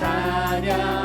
찬양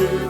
true.